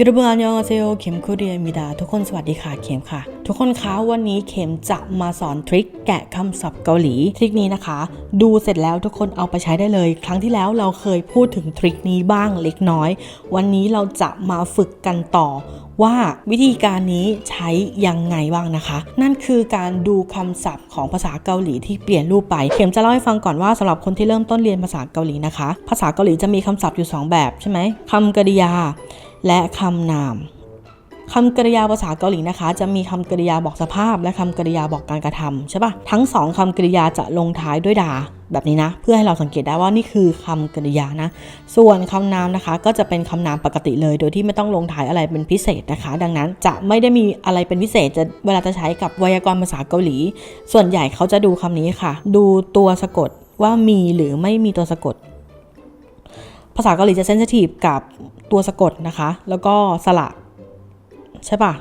ยูทูบเบอร์อันยองอาเซโอเข็มคุเรียมิดา ทุกคนสวัสดีค่ะเข็มค่ะ ทุกคนคะวันนี้เข็มจะมาสอนทริคแกะคำศัพท์เกาหลี ทริคนี้นะคะ ดูเสร็จแล้วทุกคนเอาไปใช้ได้เลย ครั้งที่แล้วเราเคยพูดถึงทริคนี้บ้างเล็กน้อย วันนี้เราจะมาฝึกกันต่อว่าวิธีการนี้ใช้ยังไงบ้างนะคะ นั่นคือการดูคำศัพท์ของภาษาเกาหลีที่เปลี่ยนรูปไป เข็มจะเล่าให้ฟังก่อนว่าสำหรับคนที่เริ่มต้นเรียนภาษาเกาหลีนะคะ ภาษาเกาหลีจะมีคำศัพท์อยู่สองแบบใช่ไหมคำกริยา และคำนามคำกริยาภาษาเกาหลีนะคะ จะมีคำกริยาบอกสภาพ และคำกริยาบอกการกระทำใช่ปะทั้งสองคำกริยาจะลงท้ายด้วยดาแบบนี้นะ เพื่อให้เราสังเกตได้ว่านี่คือคำกริยานะ ส่วนคำนามนะคะ ก็จะเป็นคำนามปกติเลย โดยที่ไม่ต้องลงท้ายอะไรเป็นพิเศษนะคะ ดังนั้นจะไม่ได้มีอะไรเป็นพิเศษจะเวลาจะใช้กับไวยากรณ์ภาษาเกาหลี ส่วนใหญ่เขาจะดูคำนี้ค่ะ ดูตัวสะกดว่ามีหรือไม่มีตัวสะกด ภาษาเกาหลีจะเซนซิทีฟกับ ตัวสะกดนะคะ แล้วก็สระใช่ปะ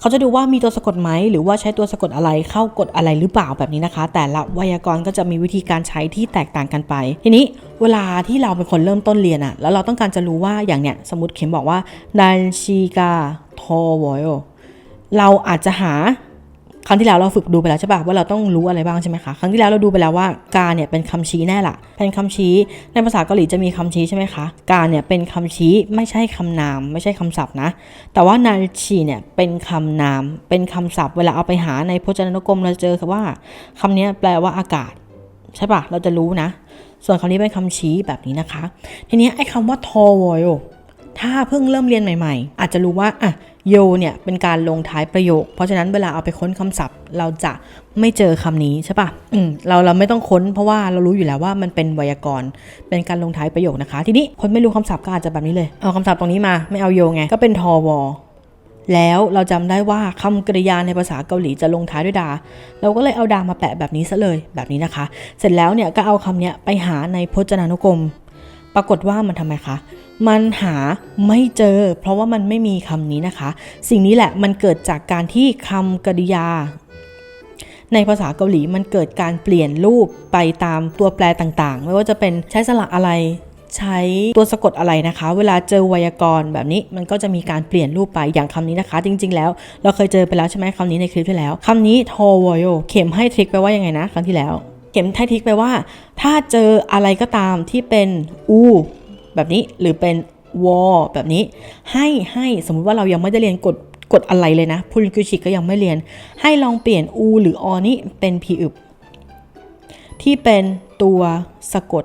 เขาจะดูว่ามีตัวสะกดไหม หรือว่าใช้ตัวสะกดอะไรเข้ากดอะไรหรือเปล่าแบบนี้นะคะ แต่ละไวยากรณ์ก็จะมีวิธีการใช้ที่แตกต่างกันไป ทีนี้เวลาที่เราเป็นคนเริ่มต้นเรียนอะแล้วเราต้องการจะรู้ว่าอย่างเนี้ยสมมติเข็มบอกว่าดันชิกาโทโวโยเราอาจจะหา ครั้งที่แล้วเราฝึกดูไปแล้วใช่ปะว่าเราต้องรู้อะไรบ้างใช่ไหมคะครั้งที่แล้วเราดูไปแล้วว่ากาเนี่ยเป็นคำชี้แน่ละเป็นคำชี้ในภาษาเกาหลีจะมีคำชี้ใช่ไหมคะกาเนี่ยเป็นคำชี้ไม่ใช่คำนาม ไม่ใช่คำศัพท์นะ แต่ว่านาชีเนี่ยเป็นคำนาม เป็นคำศัพท์ เวลาเอาไปหาในพจนานุกรมเราจะเจอคว่าคำนี้แปลว่าอากาศใช่ปะเราจะรู้นะ ส่วนคำนี้เป็นคำชี้แบบนี้นะคะ ทีนี้ไอ้คำว่าทอวอยถ้าเพิ่งเริ่มเรียนใหม่ ๆ อาจจะรู้ว่าอะ โยเนี่ยเป็นการลงท้ายประโยค เพราะฉะนั้นเวลาเอาไปค้นคำศัพท์ เราจะไม่เจอคำนี้ใช่ปะอืมเราเราไม่ต้องค้นเพราะว่าเรารู้อยู่แล้วว่ามันเป็นไวยากรณ์ เป็นการลงท้ายประโยคนะคะ ทีนี้คนไม่รู้คำศัพท์ก็อาจจะแบบนี้เลย เอาคำศัพท์ตรงนี้มาไม่เอาโยไง ก็เป็นทอวอแล้วเราจำได้ว่าคำกริยาในภาษาเกาหลีจะลงท้ายด้วยดา เราก็เลยเอาดามาแปะแบบนี้ซะเลยแบบนี้นะคะ เสร็จแล้วเนี่ยก็เอาคำเนี้ยไปหาในพจนานุกรม ปรากฏว่ามันทำไมคะ มันหาไม่เจอ เพราะว่ามันไม่มีคำนี้นะคะ สิ่งนี้แหละมันเกิดจากการที่คำกริยา ในภาษาเกาหลีมันเกิดการเปลี่ยนรูปไปตามตัวแปรต่างๆ ไม่ว่าจะเป็นใช้สระอะไรใช้ตัวสะกดอะไรนะคะ เวลาเจอไวยากรณ์แบบนี้มันก็จะมีการเปลี่ยนรูปไปอย่างคำนี้นะคะ จริง ๆ แล้ว เราเคยเจอไปแล้วใช่ไหมคำนี้ในคลิปที่แล้วคำนี้ทโวโยเข็มให้ทริคไปว่ายังไงนะ ครั้งที่แล้ว เข็มให้ทริคไปว่า ถ้าเจออะไรก็ตามที่เป็นอู แบบนี้หรือเป็นวอแบบนี้ ให้ให้สมมุติว่าเรายังไม่ได้เรียนกฎกฎอะไรเลยนะพูลิกุชิก็ยังไม่เรียน ให้ลองเปลี่ยนอูหรืออนี้เป็นพีอึบที่เป็นตัวสะกด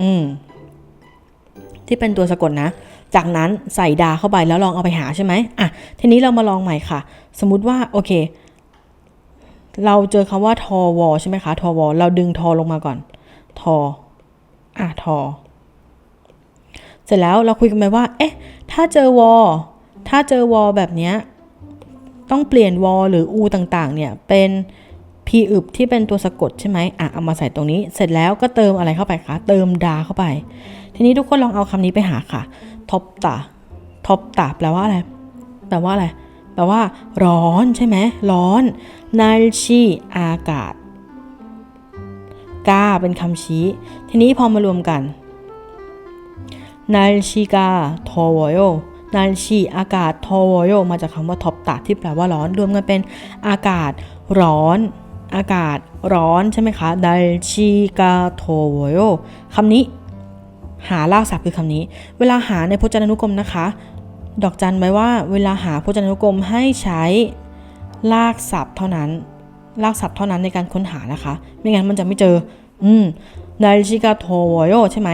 อืม ที่เป็นตัวสะกดนะ จากนั้นใส่ดาเข้าไปแล้วลองเอาไปหาใช่ไหมอะ ทีนี้เรามาลองใหม่ค่ะ สมมุติว่า โอเค เราเจอคำว่าทอวอใช่ไหมคะ ทอวอเราดึงทอลงมาก่อน ทอ อะ ทอ เสร็จแล้วเราคุยกันไปว่า เอ๊ะ ถ้าเจอวอถ้าเจอวอแบบเนี้ยต้องเปลี่ยนวอหรืออูต่างๆ เนี่ยเป็นพีอึบที่เป็นตัวสะกดใช่ไหมอะเอามาใส่ตรงนี้ เสร็จแล้วก็เติมอะไรเข้าไปคะ เติมดาเข้าไป ทีนี้ทุกคนลองเอาคำนี้ไปหาค่ะ ทบตา ทบตาแปลว่าอะไร แปลว่าอะไร แปลว่า ร้อนใช่ไหม ร้อน นาชีอากาศ กาเป็นคำชี้ ทีนี้พอมารวมกัน 날씨가 더워요. 날씨 อากาศ 더워요 มาจากคำว่าทบตาที่แปลว่าร้อน รวมกันเป็นอากาศร้อน อากาศร้อนใช่ไหมคะ 날씨가 더워요 คำนี้ หารากศัพท์คือคำนี้ เวลาหาในพจนานุกรมนะคะ ดอกจันไว้ว่าเวลาหาพจนานุกรมให้ใช้ลากศัพท์เท่านั้น ลากศัพท์เท่านั้นในการค้นหานะคะ ไม่งั้นมันจะไม่เจอ อืม 날씨가 더워요 ใช่ไหม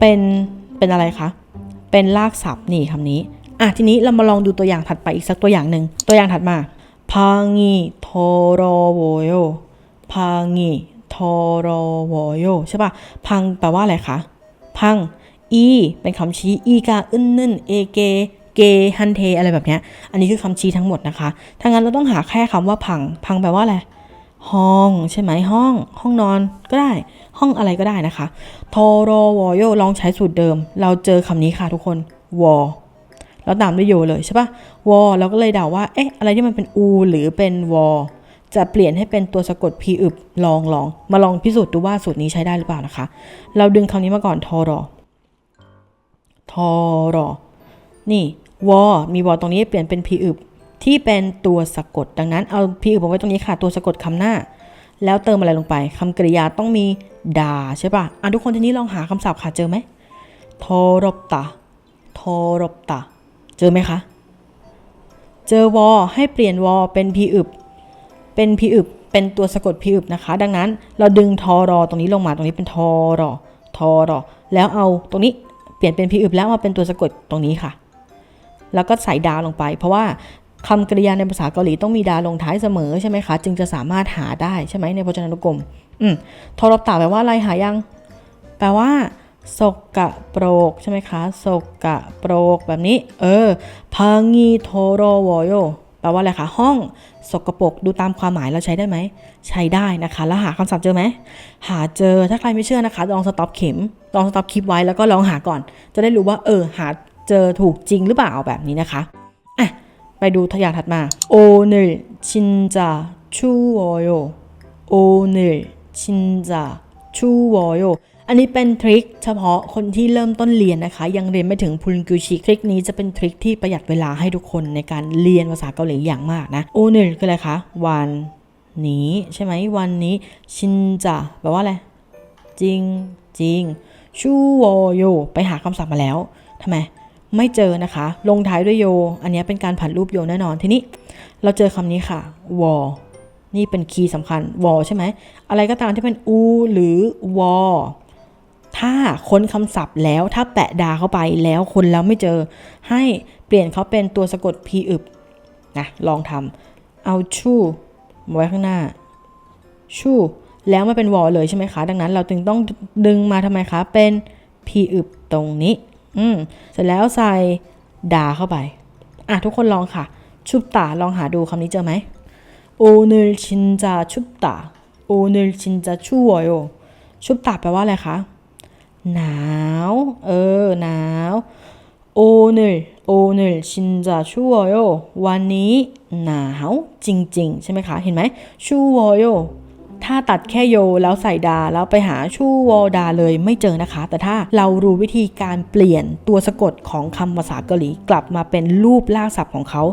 เป็น เป็นอะไรคะ เป็นลากศัพท์นี่คำนี้ อะทีนี้เรามาลองดูตัวอย่างถัดไปอีกสักตัวอย่างหนึ่ง ตัวอย่างถัดมาพังงีโทโรโวโยพังงีโทโรโวโยใช่ป่ะ พังแปลว่าอะไรคะ พัง อี เป็นคำชี้ อีกาอึนนึนเอเกเกฮันเทอะไรแบบเนี้ย อันนี้คือคำชี้ทั้งหมดนะคะ ถ้างั้นเราต้องหาแค่คำว่าพัง พังแปลว่าอะไร ห้องใช่ไหมห้อง ห้องนอนก็ได้ ห้องอะไรก็ได้นะคะโทโรวอโยลองใช้สูตรเดิม เราเจอคำนี้ค่ะทุกคนวอแล้วตามด้วยโยเลยใช่ปะวอเราก็เลยเดาว่าเอ๊ะอะไรที่มันเป็นอูหรือเป็นวอจะเปลี่ยนให้เป็นตัวสะกดพีอึบลองลอง มาลองพิสูจน์ดูว่าสูตรนี้ใช้ได้หรือเปล่านะคะ เราดึงคำนี้มาก่อนทอรอทอรอนี่วอมีวอตรงนี้เปลี่ยนเป็นพีอึบ ที่เป็นตัวสะกด ดังนั้นเอาพีอึบมไว้ตรงนี้ค่ะ ตัวสะกดคำหน้า แล้วเติมอะไรลงไปคำกริยาต้องมีดาใช่ปะอะทุกคนทีนี้ลองหาคำศัพท์ค่ะเจอไหมโทรบตาโทรบตาเจอไหมคะ เจอวอให้เปลี่ยนวอเป็นพีอึบ เป็นพีอึบ เป็นตัวสะกดพีอึบนะคะ ดังนั้นเราดึงทอรอตรงนี้ลงมาตรงนี้เป็นทอรอทอรอแล้วเอาตรงนี้เปลี่ยนเป็นพีอึบแล้วมาเป็นตัวสะกดตรงนี้ค่ะ แล้วก็ใส่ดาวลงไป เพราะว่า คำกริยาในภาษาเกาหลีต้องมีดาลงท้ายเสมอใช่ไหมคะ จึงจะสามารถหาได้ใช่ไหมในพจนานุกรม อืมทรบตาแปลว่าอะไรหายัง แปลว่าสกกะโปรกใช่ไหมคะสกกะโปรกแบบนี้ เออพังงีโทโรวโยแปลว่าอะไรคะ ห้องสกปรกดูตามความหมายเราใช้ได้ไหม ใช้ได้นะคะ แล้วหาคำศัพท์เจอไหม หาเจอถ้าใครไม่เชื่อนะคะ ลองสต็อปเข็ม ลองสต็อปคลิปไว้แล้วก็ลองหาก่อน จะได้รู้ว่าเออหาเจอถูกจริงหรือเปล่าแบบนี้นะคะ ไปดูทอย่างถัดมาโอเนลชินจาชูวโยโอเนลชินจาชูวโยอันนี้เป็นทริคเฉพาะคนที่เริ่มต้นเรียนนะคะ ยังเรียนไม่ถึงพุนกุชิทริคนี้จะเป็นทริคที่ประหยัดเวลาให้ทุกคนในการเรียนภาษาเกาหลีอย่างมากนะโอเนลคืออะไรคะวันนี้ใช่ไหมวันนี้ชินจาแปลว่าอะไรจริงจริงชูวโยไปหาคำศัพท์มาแล้วทำไม ไม่เจอนะคะ ลงท้ายด้วยโย อันนี้เป็นการผันรูปโยแน่นอนทีนี้ เราเจอคำนี้ค่ะวอนี่เป็นคีย์สำคัญวอใช่ไหม อะไรก็ตามที่เป็นอูหรือวอถ้าค้นคำศัพท์แล้วถ้าแปะดาเข้าไปแล้วคนแล้วไม่เจอ ให้เปลี่ยนเขาเป็นตัวสะกดพีอึบนะลองทำเอาชูมาไว้ข้างหน้า ชูแล้วมาเป็นวอลเลยใช่ไหมคะ ดังนั้นเราจึงต้องดึงมาทำไมคะ เป็นพีอึบตรงนี้ อืมเสร็จแล้วใส่ดาเข้าไป อะทุกคนลองค่ะ ชุบตาลองหาดูคำนี้เจอไหมโอเนลชินจาชุบตาโอเนลชินจาชูวโยชุบตาแปลว่าอะไรคะ หนาว เออ หนาวโอเนลโอเนลชินจาชูวโยวันนี้หนาวจริง ๆ ใช่ไหมคะ เห็นไหมชูวโย ถ้าตัดแค่โยแล้วใส่ดาแล้วไปหาชู่วอดาเลยไม่เจอนะคะ แต่ถ้าเรารู้วิธีการเปลี่ยนตัวสะกดของคำภาษาเกาหลีกลับมาเป็นรูปลากศัพท์ของเขา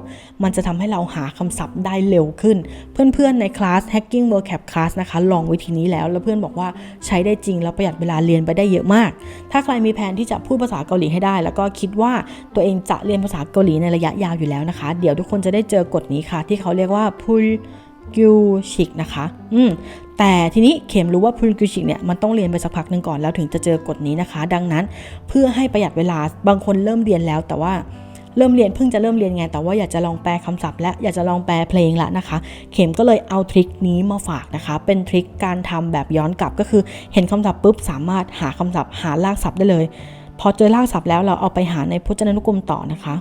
มันจะทำให้เราหาคำศัพท์ได้เร็วขึ้น เพื่อนๆในคลาส Hacking Vocab Class นะคะ ลองวิธีนี้แล้วแล้วเพื่อนบอกว่าใช้ได้จริงแล้วประหยัดเวลาเรียนไปได้เยอะมาก ถ้าใครมีแผนที่จะพูดภาษาเกาหลีให้ได้ แล้วก็คิดว่าตัวเองจะเรียนภาษาเกาหลีในระยะยาวอยู่แล้วนะคะ เดี๋ยวทุกคนจะได้เจอกฎนี้ค่ะ ที่เขาเรียกว่า pull กิวชิกนะคะ อืมแต่ทีนี้เข็มรู้ว่าพุลกิวชิกเนี่ยมันต้องเรียนไปสักพักหนึ่งก่อนแล้วถึงจะเจอกฎนี้นะคะ ดังนั้นเพื่อให้ประหยัดเวลาบางคนเริ่มเรียนแล้วแต่ว่าเริ่มเรียนเพิ่งจะเริ่มเรียนไงแต่ว่าอยากจะลองแปลคำศัพท์และอยากจะลองแปลเพลงละนะคะ เข็มก็เลยเอาทริคนี้มาฝากนะคะ เป็นทริคการทำแบบย้อนกลับก็คือเห็นคำศัพท์ปุ๊บสามารถหาคำศัพท์หารากศัพท์ได้เลย พอเจอรากศัพท์แล้วเราเอาไปหาในพจนานุกรมต่อนะคะ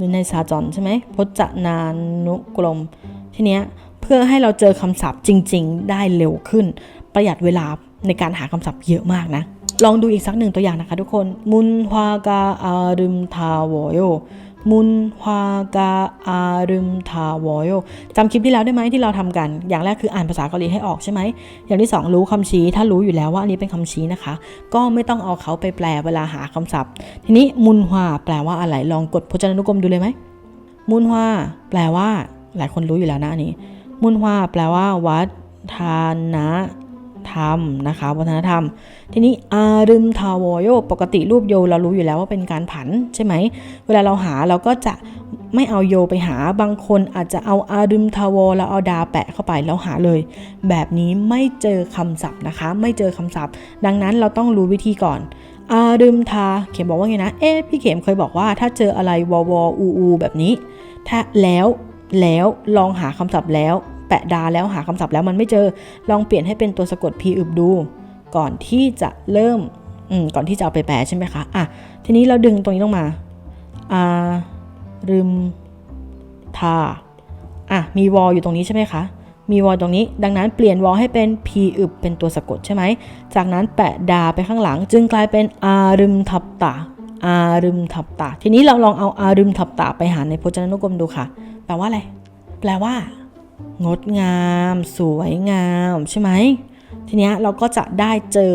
หรือในซาจอนใช่ไหมพจนานุกรม ทีเนี้ยเพื่อให้เราเจอคำศัพท์จริง ๆ ได้เร็วขึ้น ประหยัดเวลาในการหาคำศัพท์เยอะมากนะ ลองดูอีกสักหนึ่งตัวอย่างนะคะทุกคน มุนฮวากาอารุมทาวโย มุนฮวากาอารึมทาวโยจำคลิปที่แล้วได้ไหมที่เราทำกัน อย่างแรกคืออ่านภาษาเกาหลีให้ออกใช่ไหม อย่างที่สองรู้คำชี้ ถ้ารู้อยู่แล้วว่าอันนี้เป็นคำชี้นะคะ ก็ไม่ต้องเอาเขาไปแปลเวลาหาคำศัพท์ ทีนี้มุนฮวาแปลว่าอะไร ลองกดพจนานุกรมดูเลยไหม มุนฮวาแปลว่า หลายคนรู้อยู่แล้วนะอันนี้ มุนฮวาแปลว่า วัฒน ธรรมนะคะ วัฒนธรรม ทีนี้อารึมทาวโยปกติรูปโยเรารู้อยู่แล้วว่าเป็นการผันใช่ไหม เวลาเราหาเราก็จะไม่เอาโยไปหาบางคนอาจจะเอาอารึมทาวแล้วเอาดาแปะเข้าไปแล้วหาเลย แบบนี้ไม่เจอคำศัพท์นะคะ ไม่เจอคำศัพท์ ดังนั้นเราต้องรู้วิธีก่อนอารึมทา เข็มบอกว่าไงนะ เอ๊ะพี่เข็มเคยบอกว่าถ้าเจออะไรวอวออูอูแบบนี้ ถ้าแล้วแล้วลองหาคำศัพท์แล้ว แปะดาแล้วหาคำศัพท์แล้วมันไม่เจอ ลองเปลี่ยนให้เป็นตัวสะกดพีอึบดู ก่อนที่จะเริ่มอืมก่อนที่จะเอาไปแปลใช่ไหมคะอะทีนี้เราดึงตรงนี้ลงมาอารึมทาอะมีวอลอยู่ตรงนี้ใช่ไหมคะมีวอลตรงนี้ ดังนั้นเปลี่ยนวอลให้เป็นพีอึบเป็นตัวสะกดใช่ไหม จากนั้นแปะดาไปข้างหลัง จึงกลายเป็นอารึมทับตาอารึมทับตาทีนี้เราลองเอาอารึมทับตาไปหาในพจนานุกรมดูค่ะ แปลว่าอะไร แปลว่า งดงาม สวยงามใช่ไหมทีนี้เราก็จะได้เจอ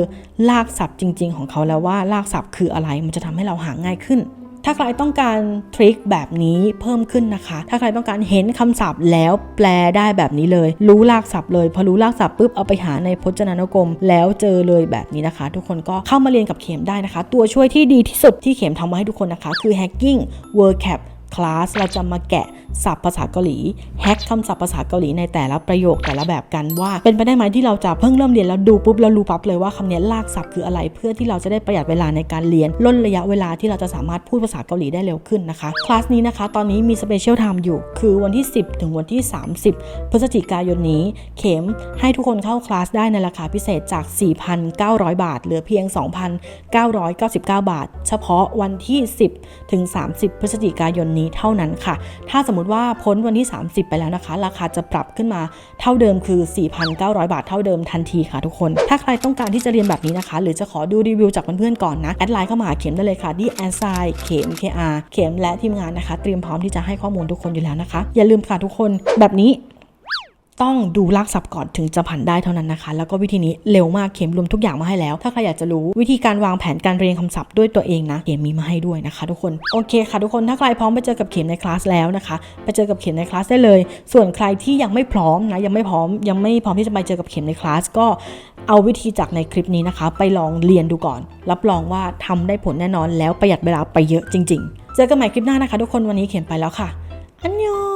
ลากศัพท์จริง ๆ ของเขาแล้วว่าลากศัพท์คืออะไรมันจะทำให้เราหาง่ายขึ้น ถ้าใครต้องการทริคแบบนี้เพิ่มขึ้นนะคะ ถ้าใครต้องการเห็นคำศัพท์แล้วแปลได้แบบนี้เลย รู้รากศัพท์เลยพอรู้รากศัพท์ปุ๊บเอาไปหาในพจนานุกรม แล้วเจอเลยแบบนี้นะคะ ทุกคนก็เข้ามาเรียนกับเข็มได้นะคะ ตัวช่วยที่ดีที่สุดที่เข็มทำมาให้ทุกคนนะคะ คือ hacking word cap คลาสเราจะมาแกะ ศัพท์ภาษาเกาหลีแฮกคำศัพท์ภาษาเกาหลีในแต่ละประโยคแต่ละแบบกันว่า เป็นไปได้ไหมที่เราจะเพิ่งเริ่มเรียนแล้วดูปุ๊บแล้วรู้ปั๊บเลยว่าคำนี้ลากศัพท์คืออะไร เพื่อที่เราจะได้ประหยัดเวลาในการเรียนล่นระยะเวลาที่เราจะสามารถพูดภาษาเกาหลีได้เร็วขึ้นนะคะคลาสนี้นะคะ ตอนนี้มีสเปเชียลไทม์อยู่ คือวันที่ 10 ถึงวันที่ 30 พฤศจิกายนนี้ เข็มให้ทุกคนเข้าคลาสได้ในราคาพิเศษจาก 4,900 บาท เหลือเพียง 2,999 บาท เฉพาะวันที่ 10 ถึง 30 พฤศจิกายนนี้เท่านั้นค่ะ ถ้าสมมติว่าพ้นวันที่ 30 ไปแล้วนะคะ ราคาจะปรับขึ้นมาเท่าเดิมคือ 4,900 บาทเท่าเดิมทันทีค่ะทุกคน ถ้าใครต้องการที่จะเรียนแบบนี้นะคะ หรือจะขอดูรีวิวจากเพื่อนๆก่อนนะ แอดไลน์เข้ามาเข็มได้เลยค่ะที่แอดไซเข็ม KR เข็มและทีมงานนะคะ เตรียมพร้อมที่จะให้ข้อมูลทุกคนอยู่แล้วนะคะ อย่าลืมค่ะทุกคนแบบนี้ ต้องดูลากศัพท์ก่อนถึงจะผันได้เท่านั้นนะคะ แล้วก็วิธีนี้เร็วมากเข็มรวมทุกอย่างมาให้แล้ว ถ้าใครอยากจะรู้วิธีการวางแผนการเรียนคำศัพท์ด้วยตัวเองนะเข็มมีมาให้ด้วยนะคะ ทุกคนโอเคค่ะทุกคนถ้าใครพร้อมไปเจอกับเข็มในคลาสแล้วนะคะไปเจอกับเข็มในคลาสได้เลย ส่วนใครที่ยังไม่พร้อมนะยังไม่พร้อมยังไม่พร้อมที่จะไปเจอกับเข็มในคลาสก็เอาวิธีจากในคลิปนี้นะคะ ไปลองเรียนดูก่อน รับรองว่าทำได้ผลแน่นอนแล้วประหยัดเวลาไปเยอะจริง ๆ เจอกันใหม่คลิปหน้านะคะ ทุกคนวันนี้เข็มไปแล้วค่ะอันยอง